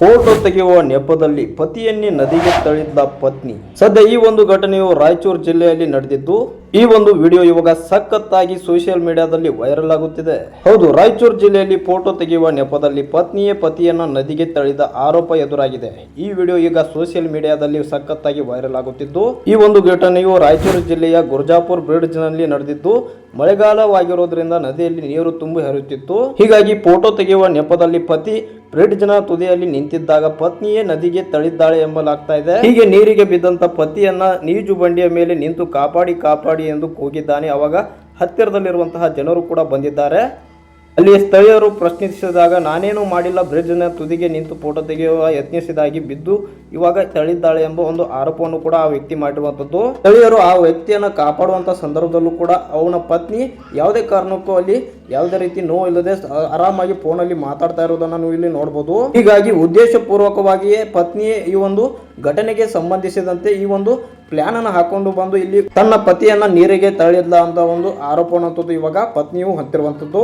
Photo ತೆಗೆಯುವ ನೆಪದಲ್ಲಿ ಪತಿಯನ್ನೇ ನದಿಗೆ ತಳ್ಳಿದ್ದ ಪತ್ನಿ. ಸದ್ಯ ಈ ಒಂದು ಘಟನೆಯು ರಾಯಚೂರು ಜಿಲ್ಲೆಯಲ್ಲಿ ನಡೆದಿದ್ದು ಈ ಒಂದು ವಿಡಿಯೋ ಇವಾಗ ಸಖತ್ತಾಗಿ ಸೋಷಿಯಲ್ ಮೀಡಿಯಾದಲ್ಲಿ ವೈರಲ್ ಆಗುತ್ತಿದೆ. ಹೌದು, ರಾಯಚೂರು ಜಿಲ್ಲೆಯಲ್ಲಿ ಫೋಟೋ ತೆಗೆಯುವ ನೆಪದಲ್ಲಿ ಪತ್ನಿಯೇ ಪತಿಯನ್ನ ನದಿಗೆ ತಳಿದ ಆರೋಪ ಎದುರಾಗಿದೆ. ಈ ವಿಡಿಯೋ ಈಗ ಸೋಷಿಯಲ್ ಮೀಡಿಯಾದಲ್ಲಿ ಸಖತ್ತಾಗಿ ವೈರಲ್ ಆಗುತ್ತಿದ್ದು, ಈ ಒಂದು ಘಟನೆಯು ರಾಯಚೂರು ಜಿಲ್ಲೆಯ ಗುರ್ಜಾಪುರ್ ಬ್ರಿಡ್ಜ್ನಲ್ಲಿ ನಡೆದಿದ್ದು, ಮಳೆಗಾಲವಾಗಿರೋದ್ರಿಂದ ನದಿಯಲ್ಲಿ ನೀರು ತುಂಬಿ ಹರಿಯುತ್ತಿತ್ತು. ಹೀಗಾಗಿ ಫೋಟೋ ತೆಗೆಯುವ ನೆಪದಲ್ಲಿ ಪತಿ ಬ್ರಿಡ್ಜ್ನ ತುದಿಯಲ್ಲಿ ನಿಂತಿದ್ದಾಗ ಪತ್ನಿಯೇ ನದಿಗೆ ತಳಿದ್ದಾಳೆ ಎಂಬಲಾಗ್ತಾ ಇದೆ. ಹೀಗೆ ನೀರಿಗೆ ಬಿದ್ದಂತ ಪತಿಯನ್ನ ನೀಜು ಬಂಡಿಯ ಮೇಲೆ ನಿಂತು ಕಾಪಾಡಿ ಕಾಪಾಡಿ ಎಂದು ಕೂಗಿದ್ದಾನೆ. ಅವಾಗ ಹತ್ತಿರದಲ್ಲಿರುವಂತಹ ಜನರು ಕೂಡ ಬಂದಿದ್ದಾರೆ. ಅಲ್ಲಿ ಸ್ಥಳೀಯರು ಪ್ರಶ್ನಿಸಿದಾಗ, ನಾನೇನು ಮಾಡಿಲ್ಲ, ಬ್ರಿಡ್ಜ್ನ ತುದಿಗೆ ನಿಂತು ಫೋಟೋ ತೆಗೆಯುವ ಯತ್ನಿಸಿದಾಗಿ ಬಿದ್ದು ಇವಾಗ ತೆಳಿದ್ದಾಳೆ ಎಂಬ ಒಂದು ಆರೋಪವನ್ನು ಕೂಡ ಆ ವ್ಯಕ್ತಿ ಮಾಡಿರುವಂಥದ್ದು. ಸ್ಥಳೀಯರು ಆ ವ್ಯಕ್ತಿಯನ್ನು ಕಾಪಾಡುವಂತ ಸಂದರ್ಭದಲ್ಲೂ ಕೂಡ ಅವನ ಪತ್ನಿ ಯಾವುದೇ ಕಾರಣಕ್ಕೂ ಅಲ್ಲಿ ಯಾವುದೇ ರೀತಿ ನೋವು ಇಲ್ಲದೆ ಆರಾಮಾಗಿ ಫೋನಲ್ಲಿ ಮಾತಾಡ್ತಾ ಇರೋದನ್ನ ನಾವು ಇಲ್ಲಿ ನೋಡಬಹುದು ಹೀಗಾಗಿ ಉದ್ದೇಶಪೂರ್ವಕವಾಗಿಯೇ ಪತ್ನಿ ಈ ಒಂದು ಘಟನೆಗೆ ಸಂಬಂಧಿಸಿದಂತೆ ಈ ಒಂದು ಪ್ಲಾನ್ ಅನ್ನು ಹಾಕೊಂಡು ಬಂದು ಇಲ್ಲಿ ತನ್ನ ಪತಿಯನ್ನ ನೀರಿಗೆ ತಳ್ಳಿದ್ಲ ಅಂತ ಒಂದು ಆರೋಪ ಇವಾಗ ಪತ್ನಿಯು ಹೊತ್ತಿರುವಂತದ್ದು